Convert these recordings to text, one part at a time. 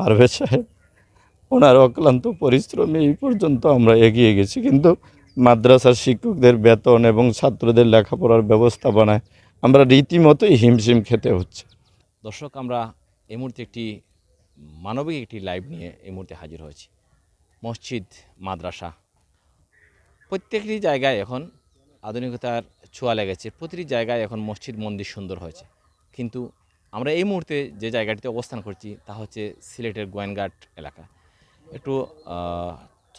পারভেজ সাহেব ওনার অক্লান্ত পরিশ্রমে এই পর্যন্ত আমরা এগিয়ে গেছি। কিন্তু মাদ্রাসার শিক্ষকদের বেতন এবং ছাত্রদের লেখাপড়ার ব্যবস্থাপনায় আমরা রীতিমতোই হিমশিম খেতে হচ্ছে। দর্শক, আমরা এই মুহূর্তে একটি মানবিক একটি লাইভ নিয়ে এই মুহূর্তে হাজির হয়েছি। মসজিদ, মাদ্রাসা। প্রত্যেকটি জায়গায় এখন আধুনিকতার ছোঁয়া লেগেছে। প্রতিটি জায়গায় এখন মসজিদ, মন্দির সুন্দর হয়েছে। কিন্তু আমরা এই মুহূর্তে যে জায়গাটিতে অবস্থান করছি, তা হচ্ছে সিলেটের গোয়েনঘাট এলাকা। একটু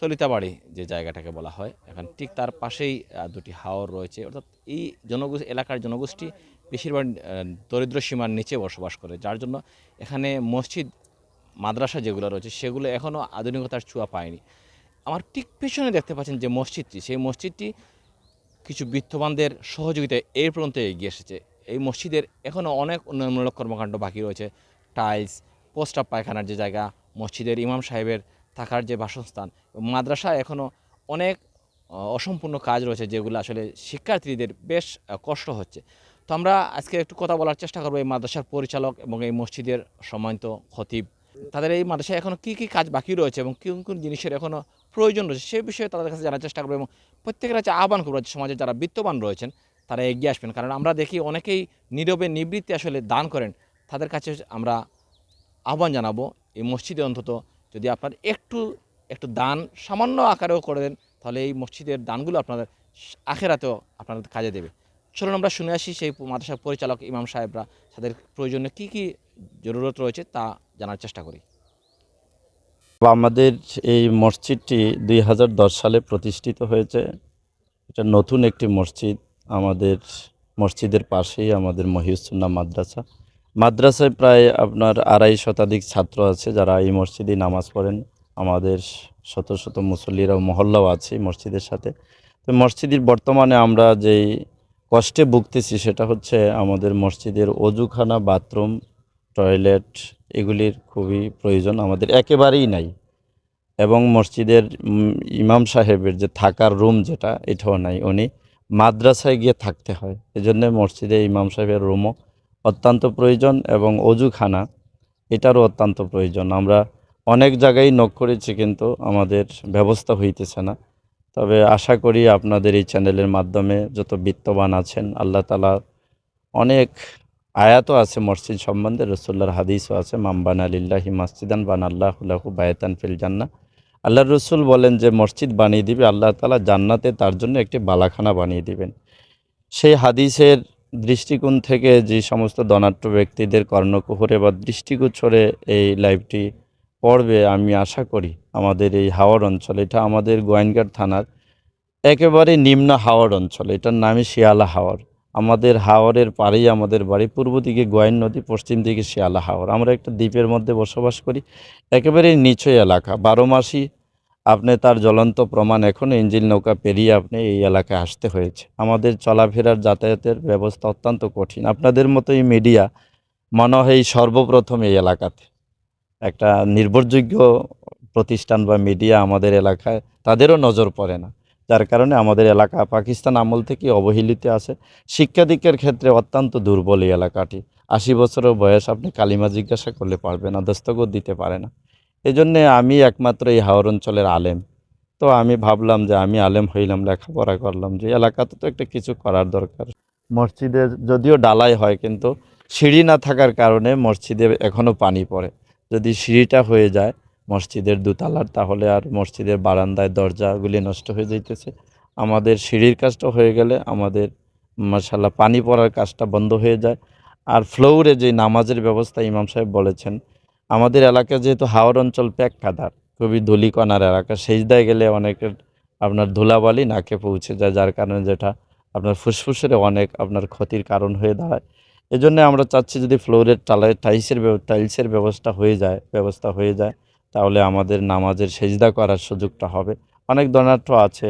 চলিতাবাড়ি যে জায়গাটাকে বলা হয়, এখন ঠিক তার পাশেই দুটি হাওর রয়েছে। অর্থাৎ এই জনগোষ্ঠী এলাকার জনগোষ্ঠী বেশিরভাগ দরিদ্র সীমার নিচে বসবাস করে, যার জন্য এখানে মসজিদ, মাদ্রাসা যেগুলো রয়েছে, সেগুলো এখনও আধুনিকতার ছোঁয়া পায়নি। আমার ঠিক পেছনে দেখতে পাচ্ছেন যে মসজিদটি, সেই মসজিদটি কিছু বিত্তবানদের সহযোগিতায় এই পর্যন্ত এগিয়ে এসেছে। এই মসজিদের এখনও অনেক উন্নয়নমূলক কর্মকাণ্ড বাকি রয়েছে। টাইলস, পোস্ট অফ পায়খানার যে জায়গা, মসজিদের ইমাম সাহেবের থাকার যে বাসস্থান মাদ্রাসা এখনও অনেক অসম্পূর্ণ কাজ রয়েছে যেগুলো আসলে শিক্ষার্থীদের বেশ কষ্ট হচ্ছে। তো আমরা আজকে একটু কথা বলার চেষ্টা করব এই মাদ্রাসার পরিচালক এবং এই মসজিদের সম্মানিত খতিব। তাদের এই মাদ্রাসায় এখনও কী কী কাজ বাকি রয়েছে এবং কোন কোন জিনিসের এখনও প্রয়োজন রয়েছে সেই বিষয়ে তাদের কাছে জানার চেষ্টা করব এবং প্রত্যেকের কাছে আহ্বান করব সমাজে যারা বিত্তবান রয়েছেন তারা এগিয়ে আসবেন। কারণ আমরা দেখি অনেকেই নীরবে নিবৃত্তি আসলে দান করেন। তাদের কাছে আমরা আহ্বান জানাব, এই মসজিদে অন্তত যদি আপনার একটু একটু দান সামান্য আকারেও করে দেন, তাহলে এই মসজিদের দানগুলো আপনাদের আখেরাতেও আপনাদের কাজে দেবে। চলুন আমরা শুনে আসি সেই মাদ্রাসার পরিচালক ইমাম সাহেবরা তাদের প্রয়োজনে কী কী জরুরত রয়েছে তা জানার চেষ্টা করি। আমাদের এই মসজিদটি দুই হাজার দশ সালে প্রতিষ্ঠিত হয়েছে। এটা নতুন একটি মসজিদ। আমাদের মসজিদের পাশেই আমাদের মহিউসুন্না মাদ্রাসা। মাদ্রাসায় প্রায় আপনার আড়াই শতাধিক ছাত্র আছে যারা এই মসজিদে নামাজ পড়েন। আমাদের শত শত মুসল্লিরাও, মহল্লাও আছে মসজিদের সাথে। তো মসজিদের বর্তমানে আমরা যেই কষ্টে ভুগতেছি সেটা হচ্ছে আমাদের মসজিদের অজুখানা, বাথরুম, টয়লেট এগুলির খুবই প্রয়োজন। আমাদের একেবারেই নাই। এবং মসজিদের ইমাম সাহেবের যে থাকার রুম যেটা, এটাও নাই উনি। মাদ্রাসায় গিয়ে থাকতে হয়। এজন্য মসজিদে ইমাম সাহেবের রুমও অত্যন্ত প্রয়োজন এবং অজুখানা এটারও অত্যন্ত প্রয়োজন। আমরা অনেক জায়গায় নক করেছি কিন্তু আমাদের ব্যবস্থা হইতেছে না। তবে আশা করি আপনাদের এই চ্যানেলের মাধ্যমে যত বিত্তবান আছেন, আল্লাহ তালা অনেক আয়াতও আছে মসজিদ সম্বন্ধে রসুল্লার হাদিসও আছে মাম্বান আলিল্লাহি মাসজিদান বান আল্লাহুল্লাহু বায়তান ফিল জান্না আল্লাহ রসুল বলেন যে, মসজিদ বানিয়ে দিবে, আল্লাহ তালা জান্নাতে তার জন্য একটি বালাখানা বানিয়ে দিবেন। সেই হাদিসের দৃষ্টিকোণ থেকে যে সমস্ত ধনাঢ্য ব্যক্তিদের কর্ণকুহরে বা দৃষ্টিগোচরে এই লাইভটি পড়বে, আমি আশা করি আমাদের এই হাওড় অঞ্চল, এটা আমাদের গোয়েনঘাট থানার একেবারে নিম্ন হাওড় অঞ্চল, এটার নামই শিয়ালা হাওড় আমাদের হাওরের পাড়েই আমাদের বাড়ি। পূর্ব দিকে গোয়াইন নদী, পশ্চিম দিকে শিয়ালা হাওর। আমরা একটা দ্বীপের মধ্যে বসবাস করি। একেবারে নিচু এলাকা। বারো মাসই আপনি তার জ্বলন্ত প্রমাণ এখন ইঞ্জিন নৌকা পেরিয়ে আপনি এই এলাকায় আসতে হয়েছে। আমাদের চলাফেরার যাতায়াতের ব্যবস্থা অত্যন্ত কঠিন। আপনাদের মতো এই মিডিয়া মনে হয় সর্বপ্রথম এই এলাকাতে। একটা নির্ভরযোগ্য প্রতিষ্ঠান বা মিডিয়া আমাদের এলাকায় তাদেরও নজর পড়ে না। যার কারণে আমাদের এলাকা পাকিস্তান আমল থেকে অবহেলিত আছে। শিক্ষা ক্ষেত্রে অত্যন্ত দুর্বল এই এলাকাটি। আশি বছরের বয়স আপনি কালিমা জিজ্ঞাসা করলে পারবে না, দস্তখত দিতে পারে না। এই জন্যে আমি একমাত্র এই হাওর অঞ্চলের আলেম। তো আমি ভাবলাম যে আমি আলেম হইলাম, লেখাপড়া করলাম যে এলাকাতে তো একটা কিছু করার দরকার। মসজিদের যদিও ডালাই হয় কিন্তু সিঁড়ি না থাকার কারণে মসজিদে এখনও পানি পড়ে। যদি সিঁড়িটা হয়ে যায় মসজিদের দুতলার, তাহলে আর মসজিদের বারান্দায় দরজাগুলি নষ্ট হয়ে যাইতেছে। আমাদের সিঁড়ির কাজটা হয়ে গেলে আমাদের মাসাল্লাহ পানি পড়ার কাজটা বন্ধ হয়ে যায়। আর ফ্লোরে যে নামাজের ব্যবস্থা ইমাম সাহেব বলেছেন, আমাদের এলাকা যেহেতু হাওড় অঞ্চল প্যাক কাদার খুবই ধুলিকণার এলাকা, সেজদায় গেলে অনেকের আপনার ধুলাবালি নাকে পৌঁছে যায়, যার কারণে যেটা আপনার ফুসফুসের অনেক আপনার ক্ষতির কারণ হয়ে দাঁড়ায়। এজন্য আমরা চাচ্ছি যদি ফ্লোরের টালাই টাইলসের টাইলসের ব্যবস্থা হয়ে যায়, ব্যবস্থা হয়ে যায় তাহলে আমাদের নামাজের সেজদা করার সুযোগটা হবে। অনেক ধনাঢ্য আছে,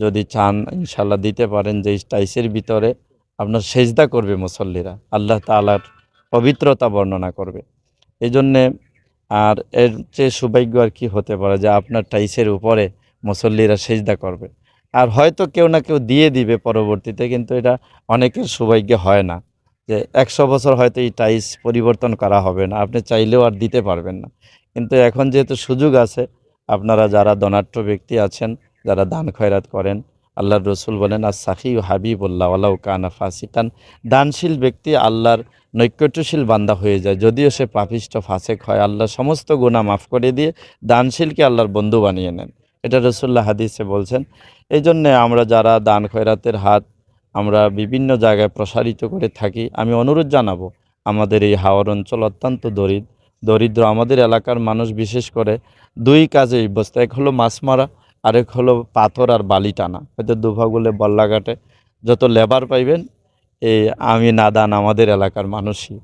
যদি চান ইনশাল্লাহ দিতে পারেন যে টাইসের ভিতরে আপনার সেজদা করবে মুসল্লিরা, আল্লাহ তালার পবিত্রতা বর্ণনা করবে। এই জন্যে আর এর চেয়ে সৌভাগ্য আর কি হতে পারে যে আপনার টাইসের উপরে মুসল্লিরা সেজদা করবে। আর হয়তো কেউ না কেউ দিয়ে দিবে পরবর্তীতে, কিন্তু এটা অনেকের সৌভাগ্য হয় না যে একশো বছর হয়তো এই টাইস পরিবর্তন করা হবে না, আপনি চাইলেও আর দিতে পারবেন না। কিন্তু এখন যেহেতু সুযোগ আছে, আপনারা যারা ধনাঢ্য ব্যক্তি আছেন, যারা দান খয়রাত করেন, আল্লাহর রসুল বলেন আর সাখি হাবিবুল্লাহ আল্লাহ কানা ফাসিকান। দানশীল ব্যক্তি আল্লাহর নৈকট্যশীল বান্দা হয়ে যায়, যদিও সে পাপিষ্ট, ফাসেক হয়। আল্লাহ সমস্ত গুণা মাফ করে দিয়ে দানশীলকে আল্লাহর বন্ধু বানিয়ে নেন। এটা রসুল্লাহ হাদিসে বলছেন। এই জন্যে আমরা যারা দান খয়রাতের হাত আমরা বিভিন্ন জায়গায় প্রসারিত করে থাকি, আমি অনুরোধ জানাব, আমাদের এই হাওয়ার অঞ্চল অত্যন্ত দরিদ্র দরিদ্র আমাদের এলাকার মানুষ বিশেষ করে দুই কাজে অভ্যস্ত এক হলো মাছ মারা, আরেক হলো পাথর আর বালি টানা। হয়তো দুভাগুলে বল্লাঘাটে যত লেবার পাইবেন এই আমি নাদান আমাদের এলাকার মানুষই।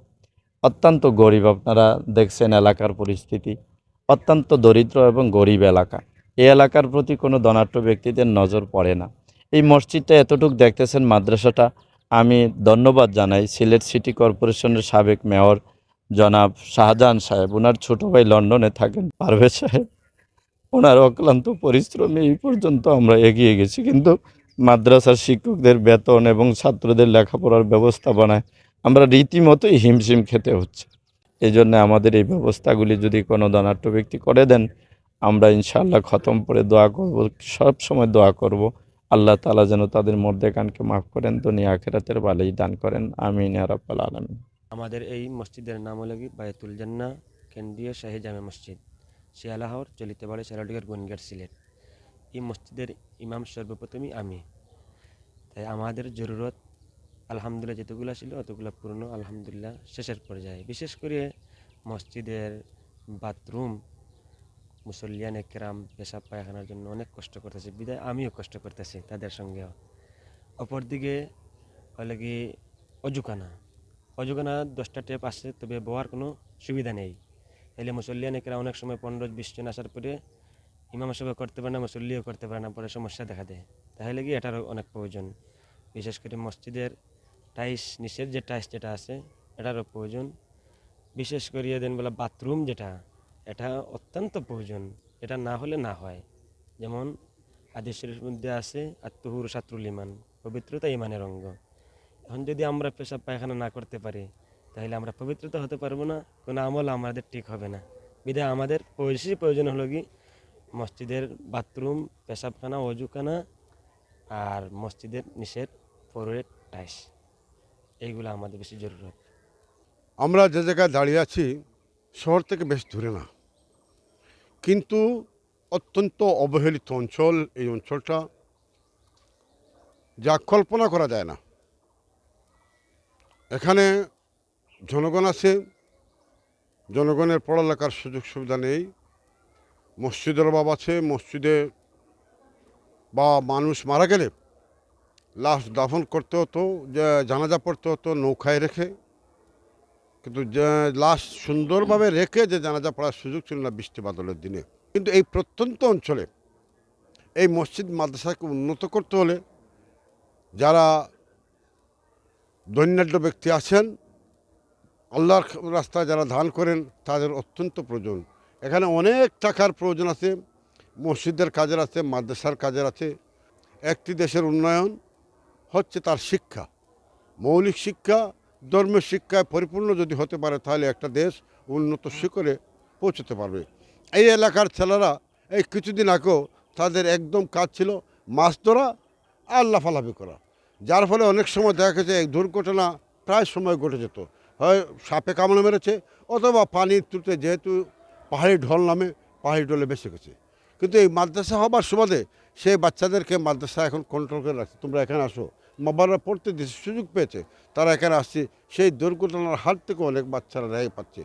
অত্যন্ত গরিব আপনারা দেখছেন এলাকার পরিস্থিতি। অত্যন্ত দরিদ্র এবং গরিব এলাকা। এই এলাকার প্রতি কোনো ধনাঢ্য ব্যক্তিদের নজর পড়ে না। এই মসজিদটা এতটুক দেখতেছেন, মাদ্রাসাটা আমি ধন্যবাদ জানাই। সিলেট সিটি কর্পোরেশনের সাবেক মেয়র জনাব শাহজাহান সাহেব ওনার ছোটো ভাই লন্ডনে থাকেন, পারভেজ সাহেব। ওনার অক্লান্ত পরিশ্রমে এই পর্যন্ত আমরা এগিয়ে গেছি। কিন্তু মাদ্রাসার শিক্ষকদের বেতন এবং ছাত্রদের লেখাপড়ার ব্যবস্থাপনায় আমরা রীতিমতোই হিমশিম খেতে হচ্ছে। এই জন্য আমাদের এই ব্যবস্থাগুলি যদি কোনো ধনাঢ্য ব্যক্তি করে দেন, আমরা ইনশাআল্লাহ খতম করে দোয়া করব, সব সময় দোয়া করব। আল্লাহ তালা যেন তাদের মধ্যে কানকে মাফ করেন, দুনিয়া আখেরাতের ভালোই দান করেন। আমিন আরাব্বাল আলমিন। আমাদের এই মসজিদের নাম হলো কি? বায়তুল জান্না কেন্দ্রীয় শাহী জামে মসজিদ। শিয়ালাহর চলিতে পারে শিয়ালডিগের গুনগেট সিলেট। এই মসজিদের ইমাম সর্বপ্রথমই আমি। তাই আমাদের জরুরত, আলহামদুলিল্লাহ যেতগুলো ছিল অতগুলো পূর্ণ, আলহামদুলিল্লাহ শেষের পর্যায়ে। বিশেষ করে মসজিদের বাথরুম, মুসল্লিয়ান একরাম, পেশাব পায়খানার জন্য অনেক কষ্ট করতেছে, বিদায় আমিও কষ্ট করতেছি তাদের সঙ্গেও। অপরদিকে হলে কি, অজুখানা। অজুখানা দশটা ট্যাপ আছে, তবে বওয়ার কোনো সুবিধা নেই। এলে মুসল্লিয়ান একরা অনেক সময় পনেরো বিশ জন আসার পরে ইমাম সাহেব করতে পারে না, মুসল্লিও করতে পারে না, পরে সমস্যা দেখা দেয়। তাহলে কি এটারও অনেক প্রয়োজন? বিশেষ করে মসজিদের টাইস, নিচের যে টাইস যেটা আছে, এটারও প্রয়োজন। বিশেষ করে দেন বলে বাথরুম যেটা, এটা অত্যন্ত প্রয়োজন। এটা না হলে না হয়। যেমন আদেশের মধ্যে আছে, আত্মহুর সাত্রুল ইমান, পবিত্রতা ইমানের অঙ্গ। এখন যদি আমরা পেশাব পায়খানা না করতে পারি, তাহলে আমরা পবিত্রতা হতে পারব না, কোনো আমল আমাদের ঠিক হবে না। বিধায় আমাদের বেশি প্রয়োজন হলো কি, মসজিদের বাথরুম, পেশাবখানা, অজুখানা আর মসজিদের নিষেধ ফোরের টাইস। এইগুলো আমাদের বেশি জরুরত আমরা যে জায়গায় দাঁড়িয়ে আছি, শহর থেকে বেশ দূরে না। কিন্তু অত্যন্ত অবহেলিত অঞ্চল, এই অঞ্চলটা, যা কল্পনা করা যায় না। এখানে জনগণ আছে, জনগণের পড়ালেখার সুযোগ সুবিধা নেই। মসজিদের অভাব আছে, মসজিদে বা মানুষ মারা গেলে লাশ দাফন করতে হতো জানাজা পড়তে হতো, নৌকায় রেখে। কিন্তু লাশ সুন্দরভাবে রেখে যে জানাজা পড়ার সুযোগ ছিল না বৃষ্টি বাদলের দিনে। কিন্তু এই প্রত্যন্ত অঞ্চলে এই মসজিদ মাদ্রাসাকে উন্নত করতে হলে যারা দৈন্যাঢ্য ব্যক্তি আছেন, আল্লাহর রাস্তায় যারা ধান করেন, তাদের অত্যন্ত প্রয়োজন। এখানে অনেক টাকার প্রয়োজন আছে, মসজিদের কাজের আছে, মাদ্রাসার কাজের আছে। একটি দেশের উন্নয়ন হচ্ছে তার শিক্ষা। মৌলিক শিক্ষা, ধর্মের শিক্ষায় পরিপূর্ণ যদি হতে পারে, তাহলে একটা দেশ উন্নত শিখরে পৌঁছতে পারবে। এই এলাকার ছেলেরা এই কিছুদিন আগেও তাদের একদম কাজ ছিল মাছ ধরা আর লাফালাফি করা। যার ফলে অনেক সময় দেখা গেছে এক দুর্ঘটনা প্রায় সময় ঘটে যেত। হয় সাপে কামড়ে মেরেছে অথবা পানির তুলতে যেহেতু পাহাড়ি ঢল নামে পাহাড়ি ঢলে বেঁচে গেছে। কিন্তু এই মাদ্রাসা হবার সুবাদে সেই বাচ্চাদেরকে মাদ্রাসা এখন কন্ট্রোল করে রাখছে। তোমরা এখানে আসো। মাবারা পড়তে দিচ্ছে সুযোগ পেয়েছে, তারা এখানে আসছে। সেই দুর্ঘটনার হাত থেকে অনেক বাচ্চারা রেহাই পাচ্ছে।